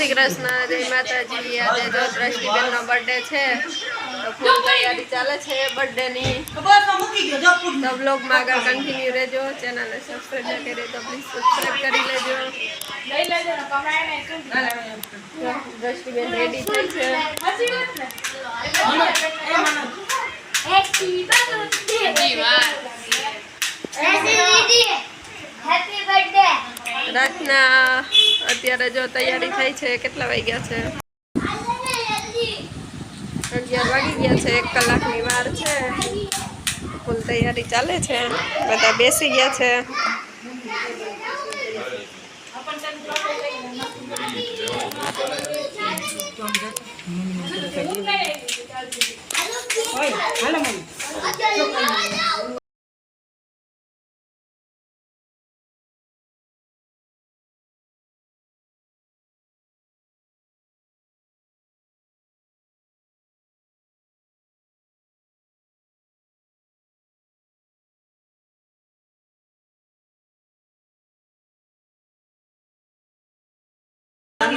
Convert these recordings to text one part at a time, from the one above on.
શ્રી કૃષ્ણ જય માતાજી આજે જો દ્રષ્ટિબેનનો બર્થડે છે, તો ફૂલ તૈયારી ચાલે છે બર્થડે ની તો બ્લોગમાં આગળ કન્ટિન્યુ રહેજો ચેનલ ને સબસ્ક્રાઇબ ના કરી તો પ્લીઝ સબસ્ક્રાઈબ કરી લેજો. દ્રષ્ટિબેન રેડી થઈ છે. હેપી બર્થડે રાતના અત્યારે જો તૈયારી થઈ છે, કેટલા વાગ્યા છે? અગિયાર વાગી ગયા છે, એક કલાકની વાર છે. ફૂલ તૈયારી ચાલે છે, બધા બેસી ગયા છે.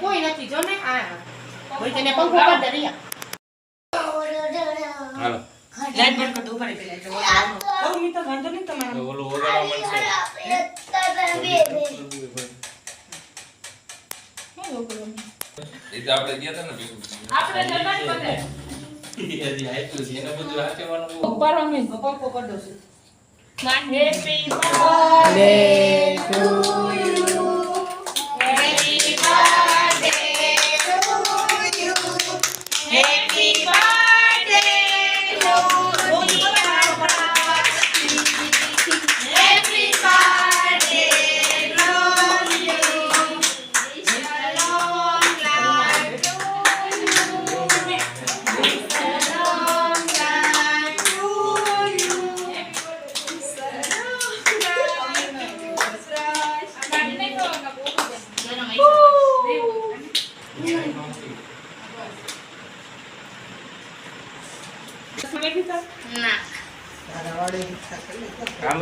કોઈ નથી જો ને આ. તેને પંખો કરી દે રિયા હાલો. લાઈટ બંધ કરી દો ઉપાડી પેલા. એટલે ઓલો મી તો વાંધો નહીં તમારા ઓલું વગાડવા માંડશે. એ તો આપણે ગયા હતા ને ભેગું. આપણે જતા જ બધે. હજી આટલું છે.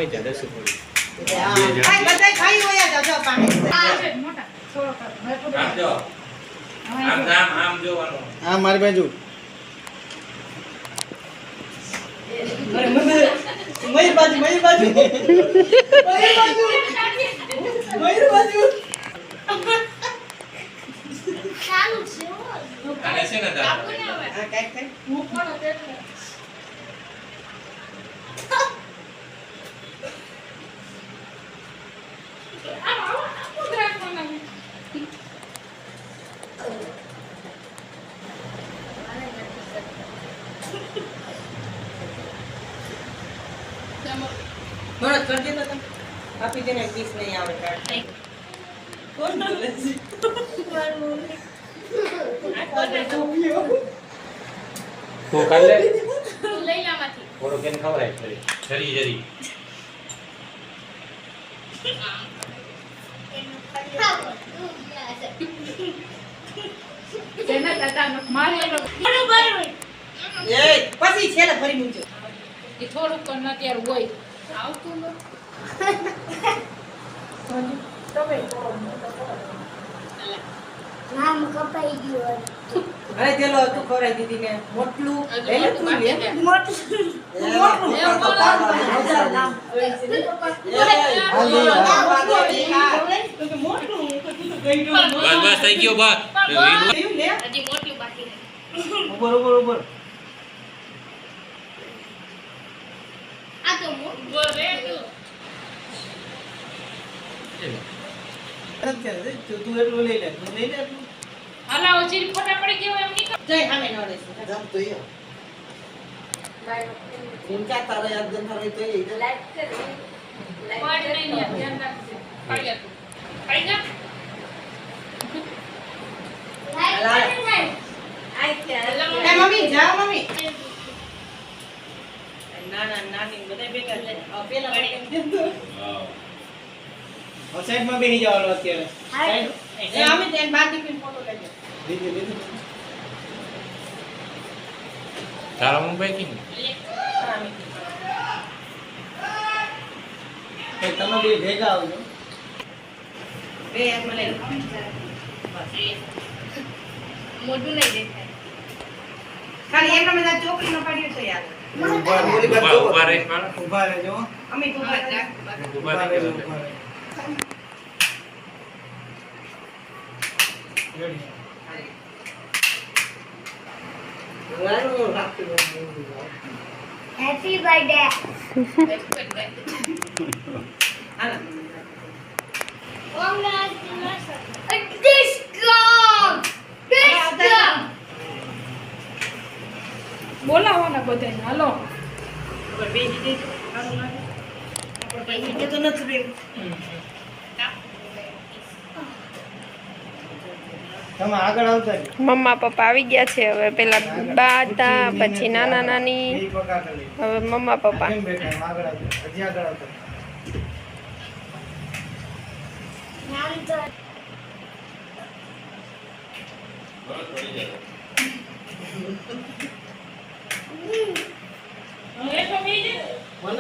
એને બધું હાચવવાનું બહુ. ઉપર અમે પંખો કરી દો છું હેપી ખાઈ હોયા જાવ આમ જો. આમ આમ આમ જોવાનું. હા મારી બાજુ. આને છે ને તાર? આ હું પણ મરદ કરી દેતો તમે આપી દેને પીસ નહીં આવે કાઢ કોણ બોલે છે? તું કર લે. લઈ થોડુંક. જરી જરી. પછી છેલ્લે ફરી મૂકજો એ તો અત્યારે હોય. આવતું ન નામ કપાઈ ગયું હવે તેલો તું ખવડાવી દીધી ને મોટલું. લઈ લે. તું મોટલું. બસ બસ થઈ ગયો બસ. હજી મોટલું બાકી ઉપર ઉપર ઉપર તો એટલું લઈ લે તું લઈ લે એટલું. હલાવો જીરી ફોટા પડી ગયો એમ નીકળ. જય સામે નડે છે. જામ તો એ. ઊંચા તારા યાદ જન તારે તો એ. લાઈટ કરી પણ નહીં, ધ્યાન રાખજો. જા તું. ખાઈ જા. એ મમ્મી જાઓ મમ્મી. નાના નાની સાઈડમાં બેસી જવાનું અત્યારે. સાઈડ. એ અમે તેન બાકી પિન ફોટો લઈ લે લીધું લીધું. તારા મુંબઈ કી એ તમે બે ભેગા આવજો. બે હાથમાં મને મોટું નહીં દેખાય. ખાલી એમના અમે ચોકડીનો પાડ્યો છે યાર. ઊભા ઊભા રહી ઊભા રહેજો. અમે ઊભા ઊભા રહી રહેજો Happy birthday. Happy ready happy birthday હાલો ડિસ્કાઉન્ટ ડિસ્કાઉન્ટ બોલાવવાના બધાને હાલો ઉપર બેસી દેજો સારું લાગે આપણે પૈસા દેતો નથી બેવું તમે આગળ આવતા હાલો મમ્મા પપ્પા આવી ગયા છે. હવે પેલા બા હતા પછી નાના નાની. હવે મમ્મા પપ્પા. Thank બેઠા? માં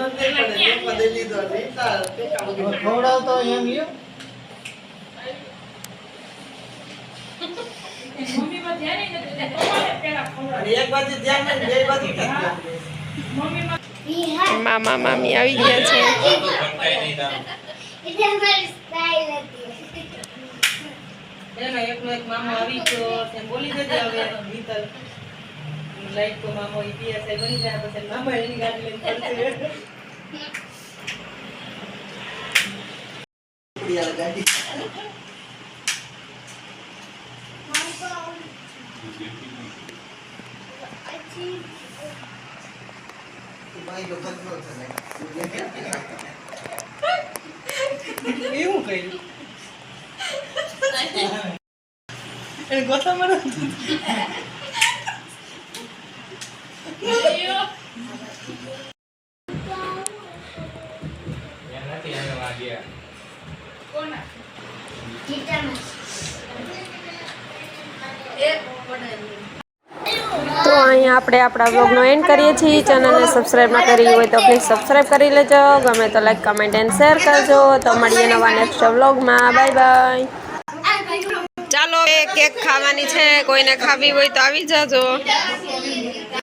વી હેવ મામા, મામી આવી ગયા છે. એકનો એક મામો આવી ગયો તેમ બોલી દેજે હવે લાઈક તો મામો પીએસઆઈ બની જાય પછી મામા એની ગાડી લઈને પડશે એવું કઈ એને ગોથામાં અહીંયા આપણે આપણા બ્લોગનો એન્ડ કરીએ છીએ. ચેનલને સબસ્ક્રાઈબ ના કરી હોય તો પ્લીઝ સબસ્ક્રાઈબ કરી લેજો. ગમે તો લાઈક કમેન્ટ એન્ડ શેર કરજો. તો મળીએ નવા નેક્સ્ટ બ્લોગમાં બાય બાય ચાલો કેક ખાવાની છે. કોઈને ખાવી હોય તો આવી જાજો.